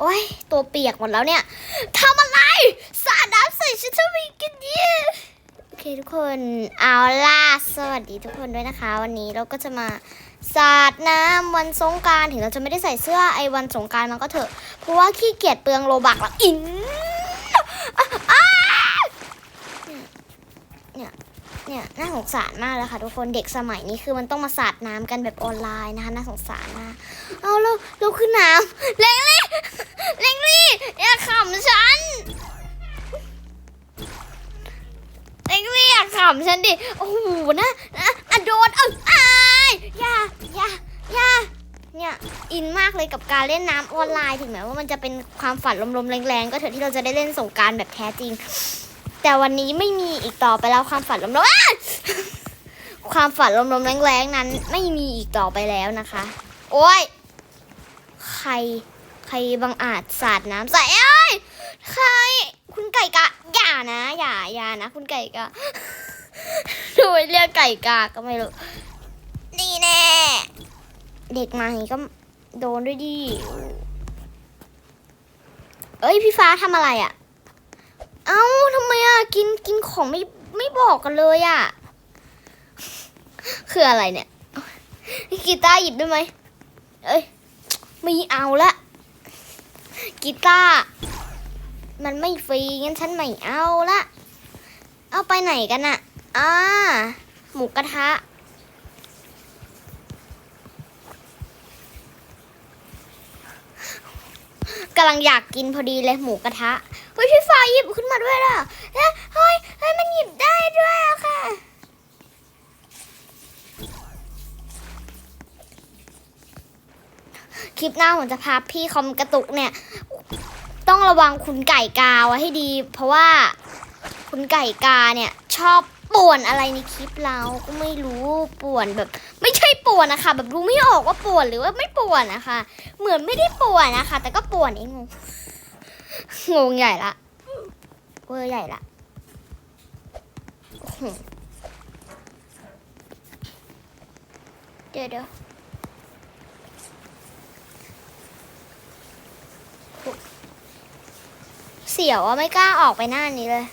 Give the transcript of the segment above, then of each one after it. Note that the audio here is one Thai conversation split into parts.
โอ้ย ตัวเปียกหมดแล้วเนี่ยทำอะไร สาดน้ำใส่ฉันทำไมกันเนี่ยโอเคทุกคนเอาล่ะสวัสดีทุกคนด้วยนะคะ วันนี้เราก็จะมาสาดน้ำวันสงการถึงเราจะไม่ได้ใส่เสื้อไอ้วันสงการมันก็เถอะ เพราะว่าขี้เกียจเปลืองโลบักแล้วอินเนี่ยเนี่ยน่าสงสารมากเลยค่ะทุกคนเด็กสมัยนี้คือมันต้องมาสาดน้ำกันแบบออนไลน์นะคะน่าสงสารมากเอาเราเราขึ้นน้ำเล็ง เล็งลี่อย่าขำฉันเล็งลี่อย่าขำฉันดิ โอ้โหนะอะอะโดนเอ้ยอ้ายอย่าอย่าอย่าเนี่ยอินมากเลยกับการเล่นน้ำออนไลน์ถึงแม้ว่ามันจะเป็นความฝันลมๆแรงๆ ก็เถอะที่เราจะได้เล่นสงการแบบแท้จริง แต่วันนี้ไม่มีอีกต่อไปแล้วความฝันลมๆความฝันลมๆแรงๆนั้น ไม่มีอีกต่อไปแล้วนะคะ โอ้ยใคร ใครบังอาจสาดน้ำใส่เอ้ยใคร คุณไก่กะ อย่านะ อย่าอย่านะ คุณไก่กะดูเรียกไก่กาก็ไม่รู้นี่แน่ เด็กมาอย่างนี้ก็โดนด้วยดิเอ้ยพี่ฟ้าทำอะไรอะ่ะ เอ้าทำไมอะกินกินของไม่ไม่บอกกันเลยอะ คืออะไรเนี่ยกีตาร์หยิบได้ไหมเอ้ยไม่เอาละ กีตาร์มันไม่ฟรีงั้นฉันไม่เอาละ เอาไปไหนกันอะอ่าหมูกระทะ กำลังอยากกินพอดีเลยหมูกระทะ เฮ้ยพี่ฟ้าหยิบขึ้นมาด้วยล่ะเฮ้ยเฮ้ยเฮ้ยมันหยิบได้ด้วยอะค่ะคลิปหน้าผมจะพาพี่คอมกระตุกเนี่ย ต้องระวังคุณไก่กาไว้ให้ดี เพราะว่าคุณไก่กาเนี่ยชอบป่วนอะไรในคลิปเราก็ไม่รู้ป่วนแบบ ไม่ใช่ป่วนนะคะ แบบรู้ไม่ออกว่าป่วนหรือว่าไม่ป่วนนะคะ เหมือนไม่ได้ป่วนนะคะ แต่ก็ป่วนเองงงงงใหญ่ละเวอร์ใหญ่ละเดี๋ยวเดี๋ยว เสียวอะไม่กล้าออกไปหน้านี้เลย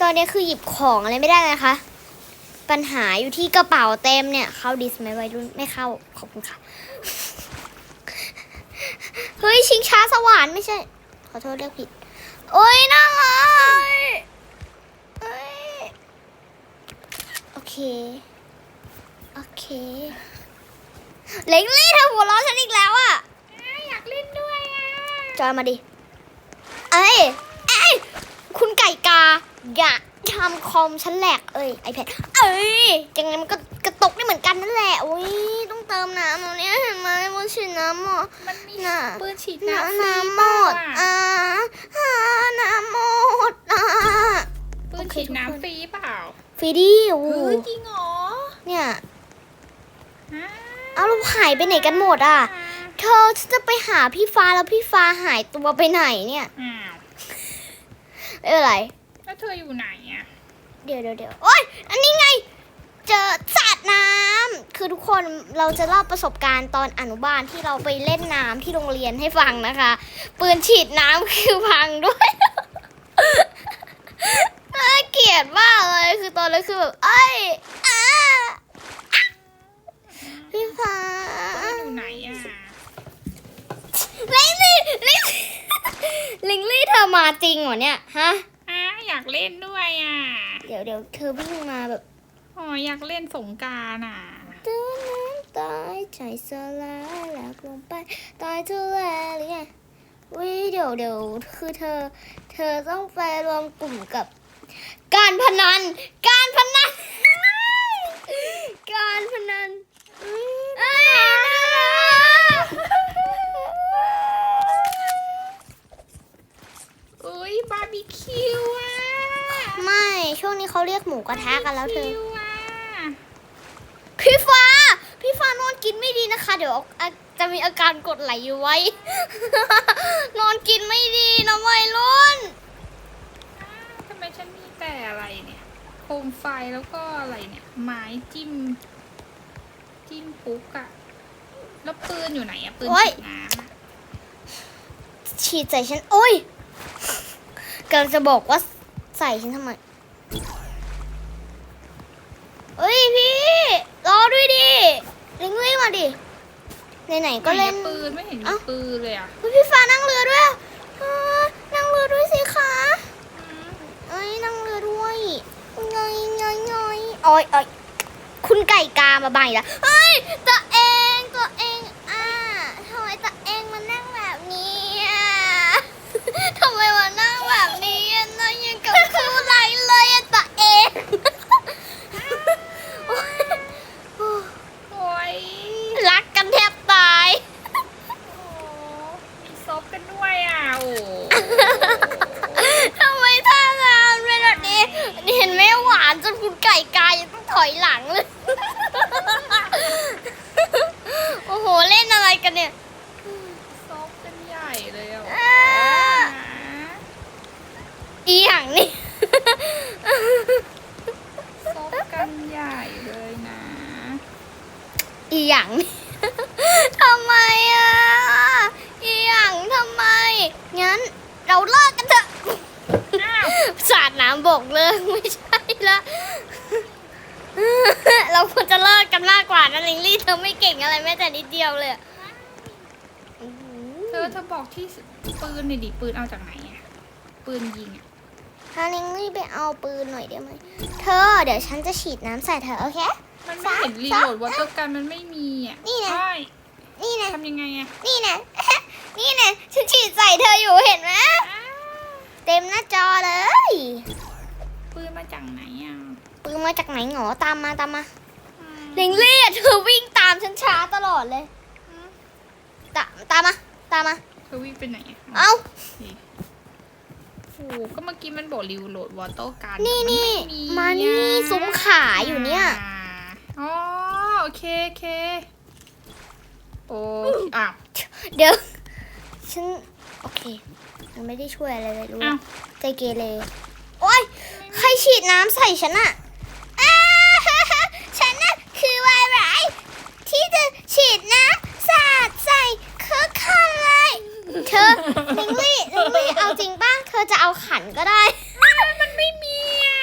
ตอนนี้คือหยิบของอะไรไม่ได้เลยนะคะ ปัญหาอยู่ที่กระเป๋าเต็มเนี่ย เข้าดิสไหมวัยรุ่นไม่เข้า ขอบคุณค่ะ เฮ้ย ชิงช้าสวรรค์ไม่ใช่ ขอโทษเรียกผิด โอ้ยน่ารักเอ้ยโอเค โอเค เล็งลี่เธอหัวเร้อนฉันอีกแล้วอะ อยากเล่นด้วยอะ จอยมาดิ เอ้ย เอ้ย คุณไก่กา อย่าทำคอมฉันแหลก เอ้ยไอแพดเอ้ย ยังไงมันก็กระตกได้เหมือนกันนั่นแหละอุ้ย ต้องเติมน้ำแล้วเนี่ยเห็นไหมมันฉีดน้ำหมดมันมีน่ะปืนฉีดน้ำน้ำฟรีน้ำหมดเปล่าอ่าอะอ่าน้ำหมดอ่าปืนโอเคฉีดทุกคน น้ำฟรีเปล่าฟรีดี้โอ้โหเฮ้ยจริงเหรอเนี่ย ฮะเอาเราหายไปไหนกันหมดอะ เธอฉันจะไปหาพี่ฟ้าแล้วพี่ฟ้าหายตัวไปไหนเนี่ยอ้าวไม่เป็นไร แล้วเธออยู่ไหนอะเดี๋ยวเดี๋ยวเดี๋ยวโอ๊ยอันนี้ไง เจอสาดน้ำคือทุกคนเราจะเล่าประสบการณ์ตอนอนุบาลที่เราไปเล่นน้ำที่โรงเรียนให้ฟังนะคะ ปืนฉีดน้ำคือพังด้วย น่าเกลียดมากเลยคือตอนนั้นคือแบบเอ้ยอ้าอะพี่ฟ้า ปืนอยู่ไหนอะ ลิงลี่ลิงลิงลี่ เธอมาจริงเหรอเนี่ยฮะอ้าอยากเล่นด้วยอะ เดี๋ยวเดี๋ยวเธอวิ่งมาแบบอ๋ออยากเล่นสงกรารอะตื้อน้ำตายใจสลายหลักลงไปตายทุเลหรือไงวิเดี๋ยวเดี๋ยวคือเธอ เธอต้องไปรวมกลุ่มกับ การพนัน การพนัน การพนันเอ้ยน่ารัก อุ้ยบาร์บีคิวอะ ไม่ ช่วงนี้ เขาเรียกหมูกระทะกันแล้วเธอบาร์บีคิวอะพี่ฟ้า พี่ฟ้านอนกินไม่ดีนะคะ เดี๋ยวอะจะมีอาการกดไหลอยู่ไว้ นอนกินไม่ดีนะวัยรุ่นอ้าวทำไมฉันมีแต่อะไรเนี่ยโคมไฟแล้วก็อะไรเนี่ย ไม้จิ้ม จิ้มปุ๊กอะแล้วปืนอยู่ไหนอะปืนโอ๊ยฉีดน้ำอะฉีดใส่ฉันโอ้ยกำลังจะบอกว่าใส่ฉันทำไม เอ้ยพี่รอด้วยดิลิงลี่มาดิไหนๆก็เล่นไหอะปืนไม่เห็นมีเอ้า ปืนเลยอะเฮ้ยพี่ฟ้านั่งเรือด้วยอะเออนั่งเรือด้วยสิคะอืมเอ้ยนั่งเรือด้วยงอยงอยงอยอ้อยอ้อยคุณไก่กามาบังอีกแล้วเฮ้ยตัวเองตัวเองอะทำไมตัวเองมานั่งแบบนี้อะ ทำไมมานั่งแบบนี้อะนั่งยังกับคืออะไรเลยอะตัวเอง โอ๊ย โอ้ย รักกันแทบตาย โอ้มีซ บกันด้วยอะโอ้ทำไมท่างานเป็นแบบนี้นี่เห็นไหมหวานจนคุณไก่กายยังต้องถอยหลังเลย โอ้โห เล่นอะไรกันเนี่ยซบกันใหญ่เลยอะอ่าอีหยังนี่ซบกันใหญ่เลยนะ อีหยังนี่ทำไมอะ อีหยังทำไม งั้นเราเลิกกันเถอะ อ้าว สาดน้ำบ กเลิกไม่ใช่ละ เราควรจะเลิกกันมากกว่านะลิงลี่เธอไม่เก่งอะไรแม้แต่นิดเดียวเลยอะเธอเธอบอกที่ปืนหน่อยดิปืนเอาจากไหนอะปืนยิงอะถ้าลิงลี่ไปเอาปืนหน่อยได้ไหมเธอเดี๋ยวฉันจะฉีดน้ำใส่เธอโอเค มันไม่เห็นรีโหลดวอเตอร์กันมันไม่มีอะนี่ไงใช่นี่นะทำยังไงอะนี่นะนี่นะฉันฉีดใส่เธออยู่เห็นไหมอ้าวเต็มหน้าจอเลย ปืนมาจากไหนอะปืนมาจากไหนหงอตามมาตามมาอืมลิงลี่อะเธอวิ่งตามฉันช้าตลอดเลยอืมตาตามมาตามมาเธอวิ่งไปไหนอะเอ้าโอ้โหก็เมื่อกี้มันบอกรีโหลดวอเตอร์กันนี่แต่นี่ไมานี่ซุ้มขาอยู่เนี่ยอ๋อโอเคโอเคโอ้อ้าวเดี๋ยวฉันโอเคมันไม่ได้ช่วยอะไรเลยรู้ไหมอ้าวใจเกเรโอ๊ยใคร ฉีดน้ำใส่ฉันอะอ้าฉันน่ะคือวายร้ายที่จะฉีดน้ำสาดใส่คือคันเลยเธอลิงลี่ลิงลี่เอาจริงป่ะเธอจะเอาขันก็ได้ มันไม่มีอะ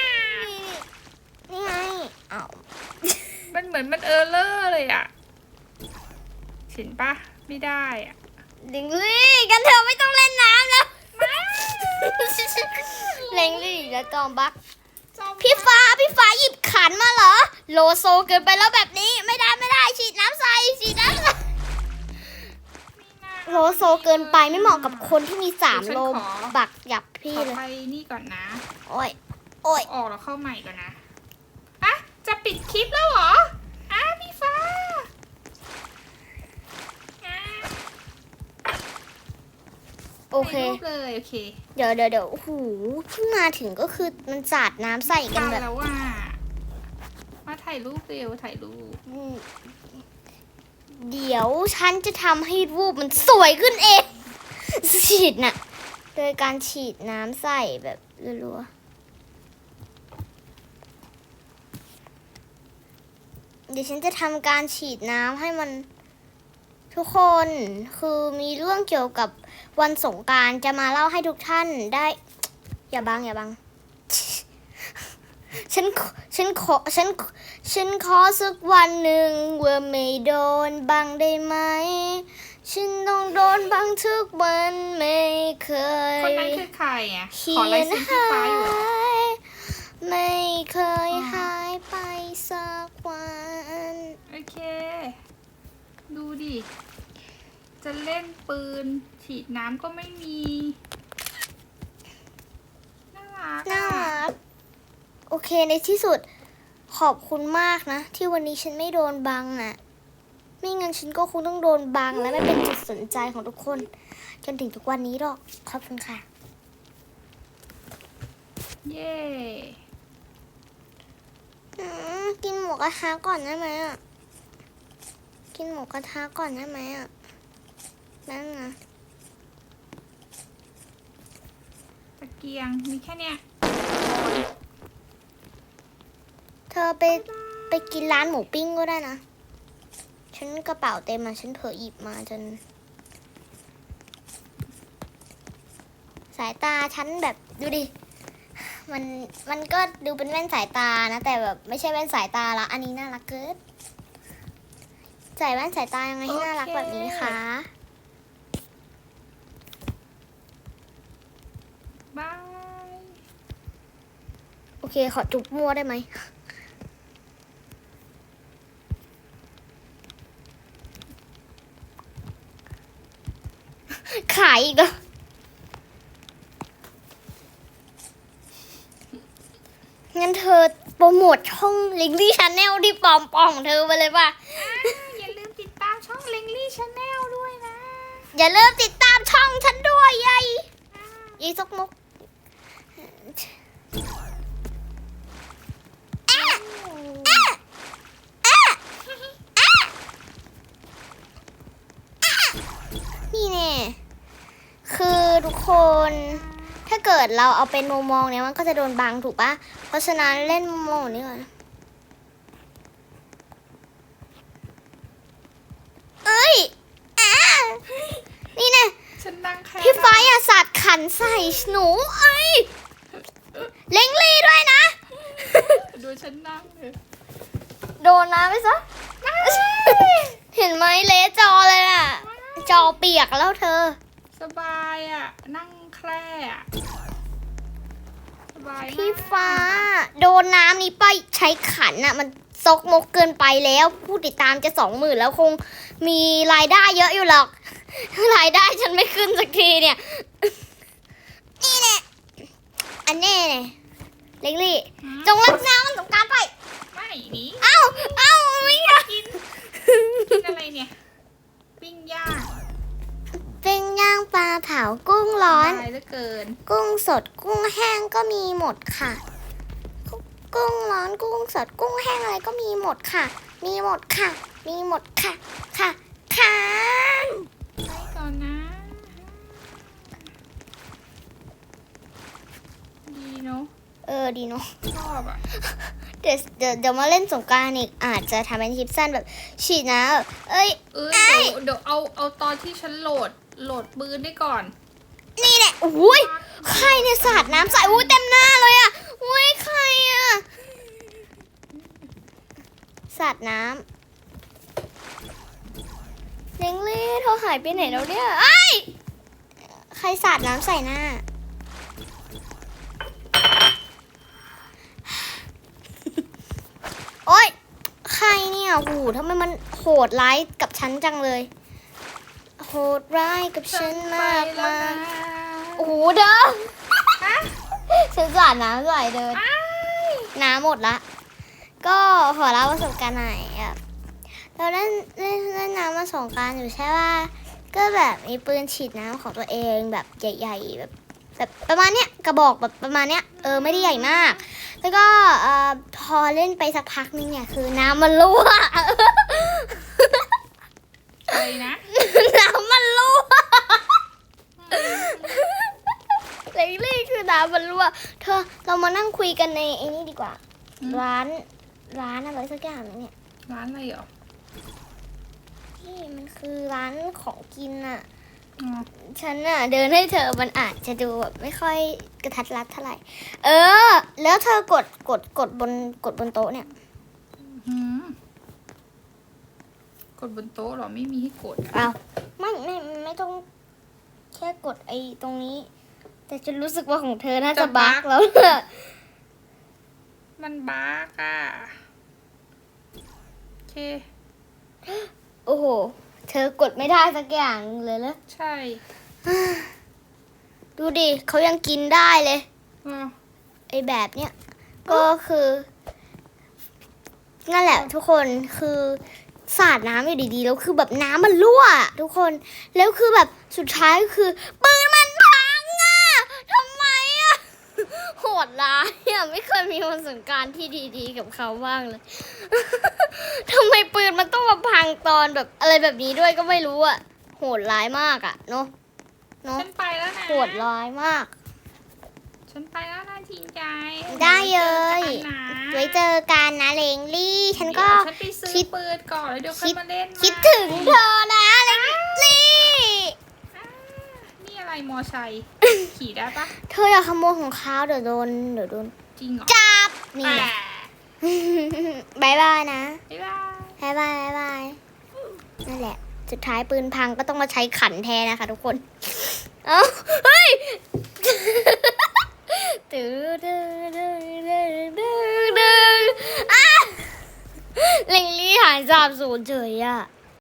นี่ไงเอามันเหมือนมันเออร์เลอร์เลยอะเห็นปะไม่ได้อะลิงลี่กันเธอไม่ต้องเล่นน้ำแล้วลิงลี่แล้วจอมบัก พี่ฟ้าพี่ฟ้าหยิบขันมาเหรอ โลโซเกินไปแล้วแบบนี้ไม่ได้ไม่ได้ฉีดน้ำใส่ฉีดน้ำใส่โลโซเกินไปไม่เหมาะกับคนที่มีสามโลบักหยับพี่ขอเลยไปนี่ก่อนนะ โอ้ยโอ้ยออกแล้วเข้าใหม่ก่อนนะอะจะปิดคลิปแล้วเหรออะพี่ฟ้าอะ โอเคถ่ายรูปเลยโอเคเดี๋ยวเดี๋ยวเดี๋ยวโอ้โหเพิ่งมาถึงก็คือมันสาดน้ำใส่กันตายแบบแล้วว่ามาถ่ายรูปเร็วถ่ายรูปอืมเดี๋ยวฉันจะทำให้รูปมันสวยขึ้นเอง ฉีดน่ะ โดยการฉีดน้ำใส่แบบรัวๆเดี๋ยวฉันจะทำการฉีดน้ำให้มัน ทุกคนคือมีเรื่องเกี่ยวกับวันสงกรารจะมาเล่าให้ทุกท่านได้ อย่าบังอย่าบัง ฉันขอฉันขอฉันฉันขอสักวันหนึ่งว่าไม่โดนบังได้ไหม ฉันต้องโดนบังทุกวันไม่เคยคนนั้นคือใครอะเขีขอลายยนเซ็นพี่หาฟ้าอยู่เหรอยไม่เคยอ่าหายไปสักวัน โอเค ดูดิ จะเล่นปืน ฉีดน้ำก็ไม่มี น่ารักน่าอะรักโอเคในที่สุดขอบคุณมากนะ ที่วันนี้ฉันไม่โดนบังอะ ไม่งั้นฉันก็คงต้องโดนบังและไม่เป็นจุดสนใจของทุกคน จนถึงทุกวันนี้หรอก ขอบคุณค่ะ เย้อืมกินหมูกระทะก่อนได้ไหมอะ กินหมูกระทะก่อนได้ไหมอะนั่นนะตะเกียงมีแค่เนี้ยเธอไปไปกินร้านหมูปิ้งก็ได้นะฉฉันกระเป๋าเต็มอะฉันเผลอหยิบมาจน สายตาฉันแบบดูดิ มันมันก็ดูเป็นแว่นสายตานะ แต่แบบไม่ใช่แว่นสายตาละ อันนี้น่ารักเกิน ใส่แว่นสายตายังไงให้น่ารักแบบนี้คะบาย โอเค ขอจุบมั่วได้ไหม ขายอีกเหรองั้นเธอโปรโมทช่องลิงลี่ชาแนลที่ปลอมปองเธอไปเลยป่ะ ชาแนลด้วยนะ อย่าลืมติดตามช่องฉันด้วยยายยายซกมกแอะแอะแอะแอะแอะนี่แน่คือทุกคนถ้าเกิดเราเอาเป็นมุมมองเนี้ยมันก็จะโดนบังถูกปะเพราะฉะนั้นเล่นมุมมองนี้ก่อน เอ้ยอะนี่แน่ฉันนั่งแค่พี่ไฟอะสัตว์ขันใส่หนูเอ้ยเล็งลีด้วยนะ ดูฉันนั่งเลยโดนน้ำไปซะ เห็นไหมเละจอเลยอะจอเปียกแล้วเธอ สบายอะ นั่งแคร่อะสบายมาก พี่ฟ้า โดนน้ำนี้ไปใช้ขันอะมัน ซกมกเกินไปแล้ว ผู้ติดตามจะสองหมื่นแล้วคงมีรายได้เยอะอยู่หรอก รายได้ฉันไม่ขึ้นสักทีเนี่ย นี่แน่อันแน่เนี่ยเล็กลี่หืมจงรับน้ำมันสงกรารไป ไม่หนีเอ้าเอ้าไม่อยากกินกินอะไรเนี่ย ปิ้งย่างเป็นย่างปลาเผากุ้งร้อนสบายเหลือเกิน กุ้งสดกุ้งแห้งก็มีหมดค่ะ กุ้งร้อนกุ้งสดกุ้งแห้งอะไรก็มีหมดค่ะ มีหมดค่ะ มีหมดค่ะ ค่ะค่ะไปก่อนนะ ดีเนาะเออดีเนาะชอบอะเดี๋ยวเดี๋ยวเดี๋ยวมาเล่นสงกรารอีกอาจจะทำเป็นคลิปสั้นแบบฉีดน้ำแบบเอ้ย เอ้ยไอ้เดี๋ยวเดี๋ยวเอาเอาตอนที่ฉันโหลดโหลดปืนได้ก่อน นี่แหละอุ้ยใครเนี่ยสาดน้ำใส่อุ้ยเต็มหน้าเลยอะอุ้ยใครอะ สาดน้ำเล้งเล่เธอหายไปไหนแล้วเนี่ยไอ้ยใครสาดน้ำใส่หน้า โอ๊ย ใครเนี่ยหูทำไมมันโหดร้ายกับฉันจังเลย โหดร้ายกับฉันมากแล้มาวกนะโอ้โหเด้อฮะฉันสาดน้ำใส่เดินอ้ายน้ำหมดละ ก็ขอเล่าประสบการณ์หน่อยอะเราเล่นเล่นเล่นน้ำมาสงกรารอยู่ใช่ป่ะก็แบบมีปืนฉีดน้ำของตัวเองแบบใหญ่ ๆ แบบแบบประมาณเนี้ยกระบอกแบบประมาณเนี้ยเออไม่ได้ใหญ่มาก แล้วก็เอ่อพอเล่นไปสักพักนึงเนี่ยคือน้ำมันรั่วอะไรนะน้ำมันรั่วเล็กๆคือน้ำมันรั่วเธอเรามานั่งคุยกันในไอ้นี่ดีกว่าร้าน ร้านอะไรสักอย่างนึงเนี่ย ร้านอะไรเหรอที่มันคือร้านของกินอะอ๋อฉันอะเดินให้เธอมันอาจจะดูแบบไม่ค่อยกระทัดรัดเท่าไหร่ เออ แล้วเธอกดกดกดบนกดบนโต๊ะเนี่ย หืมกดบนโต๊ะเหรอไม่มีให้กดอ้าวไม่ไม่ไม่ต้องแค่กดไอ้ตรงนี้ แต่ฉันรู้สึกว่าของเธอน่าจะบั๊กแล้ว มันบ้ากอะโอเค โอ้โห เธอกดไม่ได้สักอย่างเลยแล้วใช่ดูดิเขายังกินได้เลยอ๋อไอ้แบบเนี้ยก็คือนั่นแหละทุกคนคือสาดน้ำอยู่ดีๆแล้วคือแบบน้ำมันรั่วอะทุกคนแล้วคือแบบสุดท้ายก็คือปืนมันพังอะทำไมอะ โหดร้ายอะไม่เคยมีวันสงกรารที่ดีๆ กับเขาบ้างเลยทำไมปืนมันต้องมาพังตอนแบบอะไรแบบนี้ด้วยก็ไม่รู้อะโหดร้ายมากอะเนาะเนาะฉันไปแล้วนะโหดร้ายมาก ฉันไปแล้วนะทีมใจได้เลยไว้เจอกันนะไว้เจอกันนะเลงลี่ฉันก็เดี๋ยวฉันไปซื้อคิดปืนก่อนแล้วเดี๋ยวค่อยมาเล่นคิดถึงเธอนะเลงลี่อ่านี่อะไรมอไซค์ ขี่ได้ปะเธออย่าขโมยของเขาเดี๋ยวโดนเดี๋ยวโดนจริงเหรอจับนี่อ่าแหละบายบายนะบ๊ายบายบายบายบายบายนั่นแหละ สุดท้ายปืนพังก็ต้องมาใช้ขันแทนนะคะทุกคน เอ้าเฮ้ยตื้อดื้อดื้อดื้อดื้อดื้ออะเล็งลี่หายสาบสูญเฉยอะ